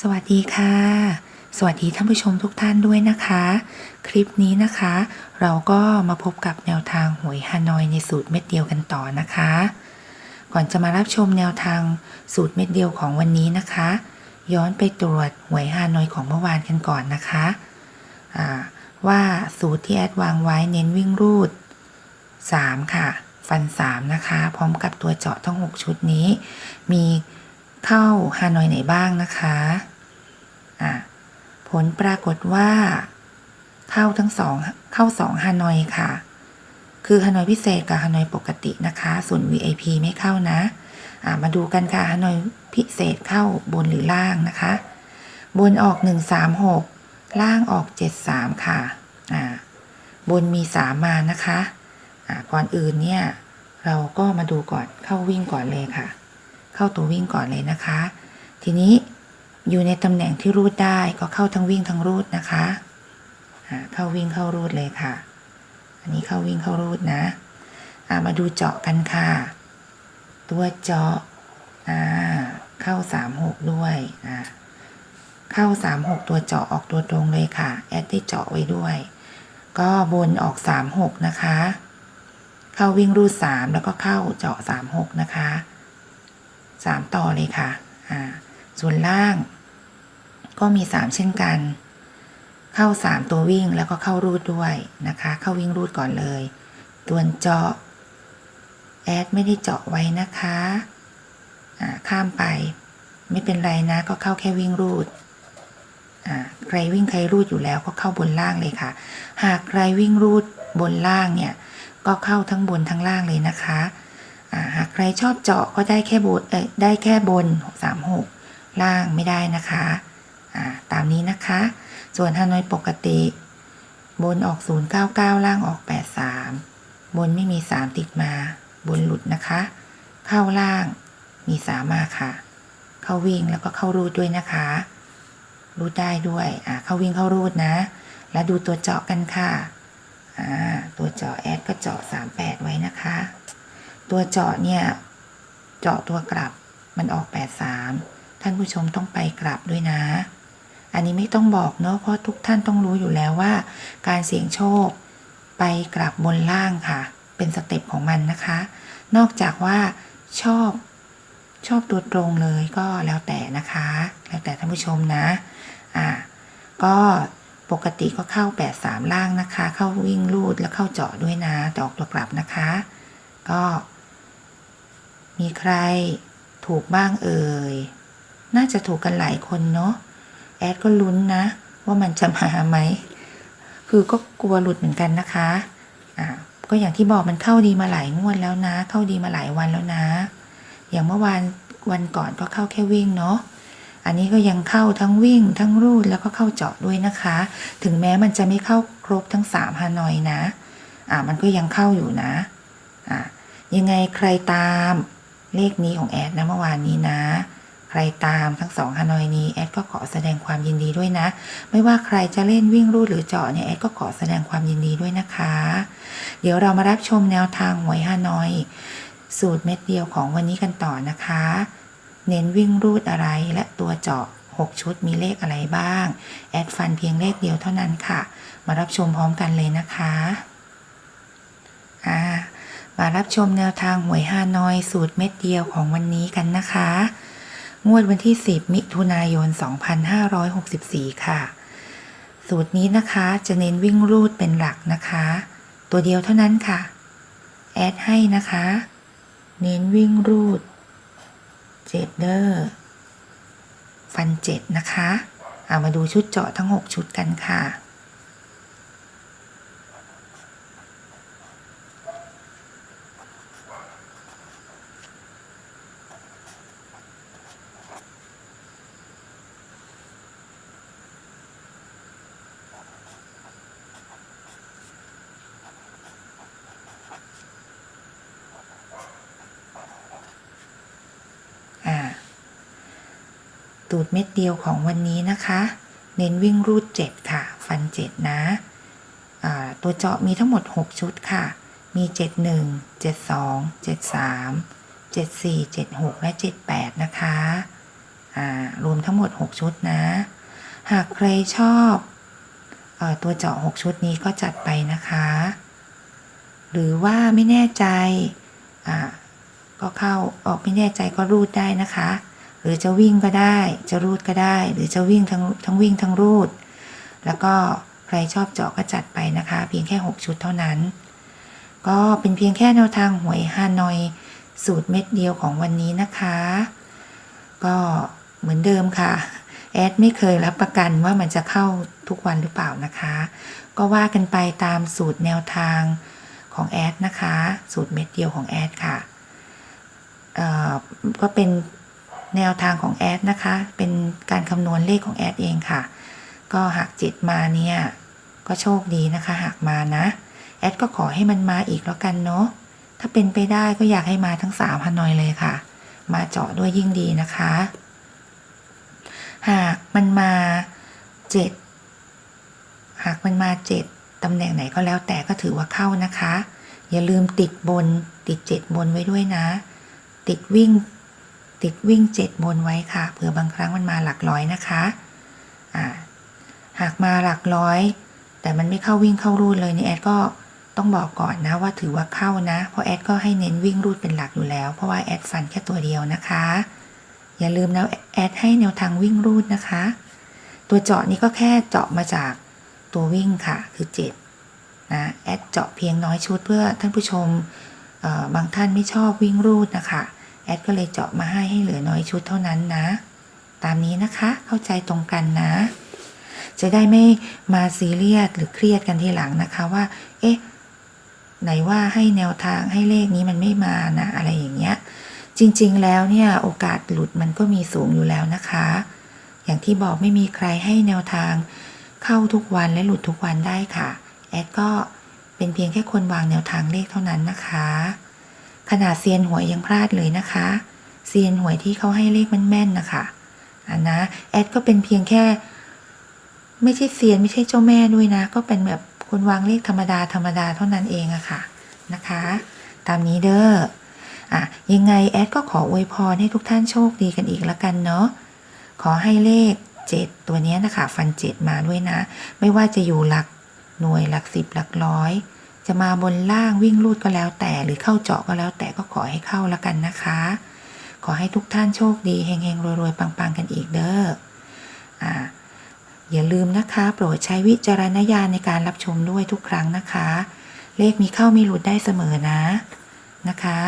สวัสดีค่ะ สวัสดีท่านผู้ชมทุกท่านด้วยนะคะ คลิปนี้นะคะ เราก็มาพบกับแนวทางหวยฮานอยในสูตรเม็ดเดียวกันต่อนะคะ ก่อนจะมารับชมแนวทางสูตรเม็ดเดียวของวันนี้นะคะ ย้อนไปตรวจหวยฮานอยของเมื่อวานกันก่อนนะคะว่าสูตรที่แอดวางไว้เน้นวิ่งรูด 3 ค่ะ ฟัน 3 นะคะ พร้อมกับตัวเจาะทั้ง 6 ชุดนี้มี เข้าฮานอยไหนบ้างนะคะะผลปรากฏว่า เข้าทั้งสองเข้า2ฮานอยค่ะ คือฮานอยพิเศษกับฮานอยปกตินะคะ ส่วน VIP ไม่เข้านะะมาดูกันค่ะฮานอยพิเศษเข้าบนหรือล่างนะคะ บนออก 136 ล่างออก 73 ค่ะอ่าบนมี 3 มานะคะอ่าก่อนอื่นเนี่ยเราก็มาดูก่อนเข้าวิ่งก่อนเลยค่ะ เข้าตัววิ่งก่อนเลยนะคะ ทีนี้อยู่ในตำแหน่งที่รูดได้ก็เข้าทั้งวิ่งทั้งรูดนะคะเข้าวิ่งเข้ารูดเลยค่ะ อันนี้เข้าวิ่งเข้ารูดนะมาดูเจาะกันค่ะ ตัวเจาะเข้าสามหกด้วยเข้าสามหกตัวเจาะออกตัวตรงเลยค่ะ แอดได้เจาะไว้ด้วย ก็บนออกสามหกนะคะ เข้าวิ่งรูดสามแล้วก็เข้าเจาะสามหกนะคะ สามต่อเลยค่ะอ่าส่วนล่าง ก็มีสามเช่นกัน เข้าสามตัววิ่งแล้วก็เข้ารูดด้วยนะคะ เข้าวิ่งรูดก่อนเลย ตัวเจาะแอดไม่ได้เจาะไว้นะคะข้ามไป ไม่เป็นไรนะก็เข้าแค่วิ่งรูดใครวิ่งใครรูดอยู่แล้วก็เข้าบนล่างเลยค่ะ หากใครวิ่งรูดบนล่างเนี่ย ก็เข้าทั้งบนทั้งล่างเลยนะคะ หากใครชอบเจาะก็ได้แค่บนได้แค่บนสามหกล่างไม่ได้นะคะตามนี้นะคะ ส่วนฮานอยปกติ บนออก 099 ล่างออก 83 บนไม่มี 3 ติดมา บนหลุดนะคะ เข้าล่างมี3มาค่ะ เข้าวิ่งแล้วก็เข้ารูดด้วยนะคะ รูดได้ด้วยอ่าเข้าวิ่งเข้ารูดนะ แล้วดูตัวเจาะกันค่ะอ่าตัวเจาะแอดก็เจาะ38 ไว้นะคะ ตัวเจาะเนี่ย เจาะตัวกลับมันออก 83 ท่านผู้ชมต้องไปกลับด้วยนะ อันนี้ไม่ต้องบอกเนาะเพราะทุกท่านต้องรู้อยู่แล้วว่า การเสี่ยงโชคไปกลับบนล่างค่ะ เป็นสเต็ปของมันนะคะ นอกจากว่าชอบชอบตัวตรงเลยก็แล้วแต่นะคะ แล้วแต่ท่านผู้ชมนะอ่าก็ปกติก็เข้า 83 ล่างนะคะ เข้าวิ่งลูดแล้วเข้าเจาะด้วยนะแต่ออกตัวกลับนะคะ ก็ มีใครถูกบ้างเอ่ย น่าจะถูกกันหลายคนเนาะ แอดก็ลุ้นนะ ว่ามันจะมาไหม คือก็กลัวหลุดเหมือนกันนะคะ อ่า ก็อย่างที่บอกมันเข้าดีมาหลายงวดแล้วนะ เข้าดีมาหลายวันแล้วนะ อย่างเมื่อวานวันก่อนก็เข้าแค่วิ่งเนาะ อันนี้ก็ยังเข้าทั้งวิ่ง ทั้งรูดแล้วก็เข้าเจาะด้วยนะคะ ถึงแม้มันจะไม่เข้าครบทั้งสามฮานอยนะ อ่า มันก็ยังเข้าอยู่นะ อ่า ยังไงใครตาม เลขนี้ของแอดนะเมื่อวานนี้นะ ใครตามทั้งสองฮานอยนี้แอดก็ขอแสดงความยินดีด้วยนะ ไม่ว่าใครจะเล่นวิ่งรูดหรือเจาะเนี่ยแอดก็ขอแสดงความยินดีด้วยนะคะ เดี๋ยวเรามารับชมแนวทางหวยฮานอย สูตรเม็ดเดียวของวันนี้กันต่อนะคะ เน้นวิ่งรูดอะไรและตัวเจาะ6 ชุดมีเลขอะไรบ้าง แอดฟันเพียงเลขเดียวเท่านั้นค่ะ มารับชมพร้อมกันเลยนะคะ อ่า มารับชมแนวทางหวยฮานอยสูตรเม็ดเดียวของวันนี้กันนะคะ งวดวันที่ 10 มิถุนายน 2564 ค่ะ สูตรนี้นะคะจะเน้นวิ่งรูดเป็นหลักนะคะ ตัวเดียวเท่านั้นค่ะ แอดให้นะคะ เน้นวิ่งรูดเจ็ดเดอร์ฟันเจ็ดนะคะ เอามาดูชุดเจาะทั้ง 6 ชุดกันค่ะ ตูดเม็ดเดียวของวันนี้นะคะ เน้นวิ่งรูด7ค่ะ ฟัน7นะอ่าตัวเจาะมีทั้งหมด 6 ชุดค่ะ มี 71 72 73 74 76 และ 78 นะคะรวมทั้งหมด 6 ชุดนะ หากใครชอบอตัวเจาะ 6 ชุดนี้ก็จัดไปนะคะ หรือว่าไม่แน่ใจ ก็เข้าออกไม่แน่ใจก็รูดได้นะคะ หรือจะวิ่งก็ได้ จะรูดก็ได้ หรือจะวิ่งทั้งทั้งวิ่งทั้งรูด แล้วก็ใครชอบเจาะก็จัดไปนะคะ เพียงแค่ 6 ชุดเท่านั้น ก็เป็นเพียงแค่แนวทางหวยฮานอยสูตรเม็ดเดียวของวันนี้นะคะ ก็เหมือนเดิมค่ะ แอดไม่เคยรับประกันว่ามันจะเข้าทุกวันหรือเปล่านะคะ ก็ว่ากันไปตามสูตรแนวทางของแอดนะคะ สูตรเม็ดเดียวของแอดค่ะก็เป็น แนวทางของแอดนะคะ เป็นการคำนวณเลขของแอดเองค่ะ ก็หากเจ็ดมาเนี่ย ก็โชคดีนะคะ หากมานะ แอดก็ขอให้มันมาอีกแล้วกันเนาะ ถ้าเป็นไปได้ก็อยากให้มาทั้งสามฮานอยเลยค่ะ มาเจาะด้วยยิ่งดีนะคะ หากมันมาเจ็ดหากมันมาเจ็ดตำแหน่งไหนก็แล้วแต่ก็ถือว่าเข้านะคะ อย่าลืมติดบนติดเจ็ดบนไว้ด้วยนะ ติดวิ่ง ติดวิ่งเจ็ดบนไว้ค่ะเผื่อบางครั้งมันมาหลักร้อยนะคะอ่าหากมาหลักร้อย แต่มันไม่เข้าวิ่งเข้ารูดเลยนี่แอดก็ต้องบอกก่อนนะว่าถือว่าเข้านะ เพราะแอดก็ให้เน้นวิ่งรูดเป็นหลักอยู่แล้ว เพราะว่าแอดฟันแค่ตัวเดียวนะคะ อย่าลืมนะแอดให้แนวทางวิ่งรูดนะคะ ตัวเจาะนี้ก็แค่เจาะมาจากตัววิ่งค่ะคือ7นะแอดเจาะเพียงน้อยชุดเพื่อท่านผู้ชมบางท่านไม่ชอบวิ่งรูดนะคะ แอดก็เลยเจาะมาให้ให้เหลือน้อยชุดเท่านั้นนะ ตามนี้นะคะเข้าใจตรงกันนะ จะได้ไม่มาซีเรียสหรือเครียดกันทีหลังนะคะว่า เอ๊ะ ไหนว่าให้แนวทางให้เลขนี้มันไม่มานะอะไรอย่างเงี้ย จริงๆแล้วเนี่ยโอกาสหลุดมันก็มีสูงอยู่แล้วนะคะ อย่างที่บอกไม่มีใครให้แนวทางเข้าทุกวันและหลุดทุกวันได้ค่ะ แอดก็เป็นเพียงแค่คนวางแนวทางเลขเท่านั้นนะคะ ขนาดเซียนหวยยังพลาดเลยนะคะ เซียนหวยที่เขาให้เลขแม่นๆนะคะอันนะแอดก็เป็นเพียงแค่ ไม่ใช่เซียนไม่ใช่เจ้าแม่ด้วยนะ ก็เป็นแบบคนวางเลขธรรมดาธรรมดาเท่านั้นเองอะค่ะนะคะ ตามนี้เด้ออะยังไงแอดก็ขออวยพรให้ทุกท่านโชคดีกันอีกละกันเนาะขอให้เลข 7 ตัวนี้นะคะ ฟัน 7 มาด้วยนะ ไม่ว่าจะอยู่หลักหน่วยหลักสิบหลักร้อย จะมาบนล่างวิ่งลูดก็แล้วแต่หรือเข้าเจาะก็แล้วแต่ก็ขอให้เข้าละกันนะคะ ขอให้ทุกท่านโชคดีเฮงๆรวยๆปังๆกันอีกเด้ออ่าอย่าลืมนะคะ โปรดใช้วิจารณญาณในการรับชมด้วยทุกครั้งนะคะ เลขมีเข้ามีหลุดได้เสมอนะนะคะ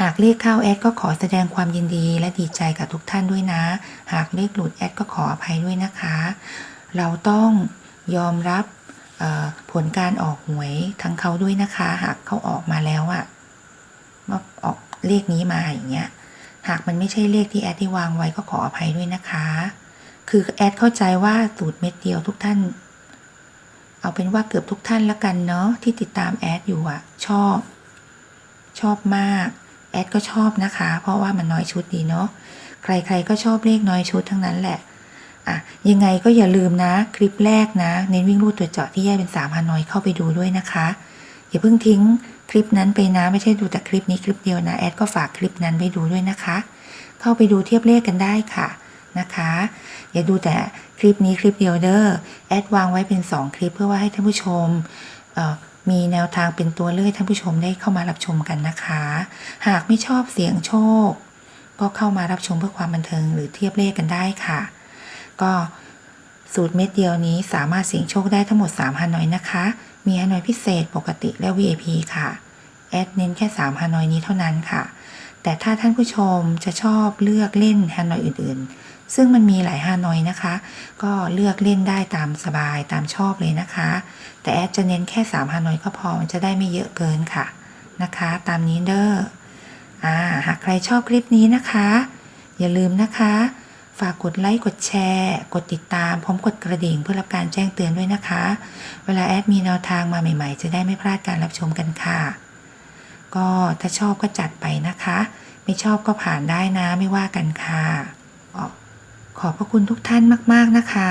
หากเลขเข้าแอดก็ขอแสดงความยินดีและดีใจกับทุกท่านด้วยนะ หากเลขหลุดแอดก็ขออภัยด้วยนะคะ เราต้องยอมรับ ผลการออกหวยทั้งเขาด้วยนะคะ หากเขาออกมาแล้วอะว่าออกเลขนี้มาอย่างเงี้ย หากมันไม่ใช่เลขที่แอดที่วางไว้ก็ขออภัยด้วยนะคะ คือแอดเข้าใจว่าสูตรเม็ดเดียวทุกท่าน เอาเป็นว่าเกือบทุกท่านละกันเนาะที่ติดตามแอดอยู่อะชอบ ชอบมากแอดก็ชอบนะคะ เพราะว่ามันน้อยชุดดีเนาะใครๆก็ชอบเลขน้อยชุดทั้งนั้นแหละ อะยังไงก็อย่าลืมนะคลิปแรกนะ เน้นวิ่งรูดตัวเจาะที่แยกเป็นสามฮานอยเข้าไปดูด้วยนะคะ อย่าเพิ่งทิ้งคลิปนั้นไปนะไม่ใช่ดูแต่คลิปนี้คลิปเดียวนะแอดก็ฝากคลิปนั้นไปดูด้วยนะคะ เข้าไปดูเทียบเลขกันได้ค่ะนะคะ อย่าดูแต่คลิปนี้คลิปเดียวเด้อแอดวางไว้เป็น 2 คลิปเพื่อว่าให้ท่านผู้ชมมีแนวทางเป็นตัวเลือกท่านผู้ชมได้เข้ามารับชมกันนะคะ หากไม่ชอบเสียงโชค ก็เข้ามารับชมเพื่อความบันเทิงหรือเทียบเลขกันได้ค่ะ ก็สูตรเม็ดเดียวนี้สามารถเสี่ยงโชคได้ทั้งหมด 3ฮานอยนะคะ มีฮานอยพิเศษปกติและ VIP ค่ะ แอดเน้นแค่ 3ฮานอยนี้เท่านั้นค่ะ แต่ถ้าท่านผู้ชมจะชอบเลือกเล่นฮานอยอื่นๆ ซึ่งมันมีหลายฮานอยนะคะ ก็เลือกเล่นได้ตามสบายตามชอบเลยนะคะ แต่แอดจะเน้นแค่3ฮานอยก็พอมันจะได้ไม่เยอะเกินค่ะนะคะ ตามนี้เด้ออ่าหากใครชอบคลิปนี้นะคะ อย่าลืมนะคะ ฝากกดไลค์ กดแชร์ กดติดตาม พร้อมกดกระดิ่งเพื่อรับการแจ้งเตือนด้วยนะคะ เวลาแอดมีแนวทางมาใหม่ ๆ จะได้ไม่พลาดการรับชมกันค่ะ ก็ถ้าชอบก็จัดไปนะคะ ไม่ชอบก็ผ่านได้นะไม่ว่ากันค่ะ ขอบพระคุณทุกท่านมากๆนะคะ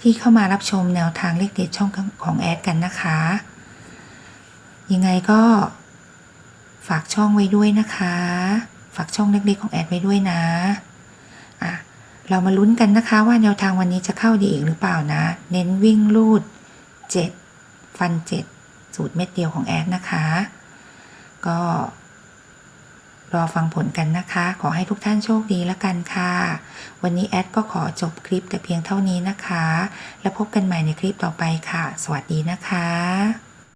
ที่เข้ามารับชมแนวทางเลขเด็ดช่องของแอดกันนะคะ ยังไงก็ฝากช่องไว้ด้วยนะคะ ฝากช่องเล็กๆของแอดไว้ด้วยนะอะ เรามาลุ้นกันนะคะว่าแนวทางวันนี้จะเข้าดีอีกหรือเปล่านะ เน้นวิ่งลูด 7 ฟัน 7 สูตรเม็ดเดียวของแอดนะคะ ก็รอฟังผลกันนะคะ ขอให้ทุกท่านโชคดีแล้วกันค่ะ วันนี้แอดก็ขอจบคลิปแต่เพียงเท่านี้นะคะ แล้วพบกันใหม่ในคลิปต่อไปค่ะ สวัสดีนะคะ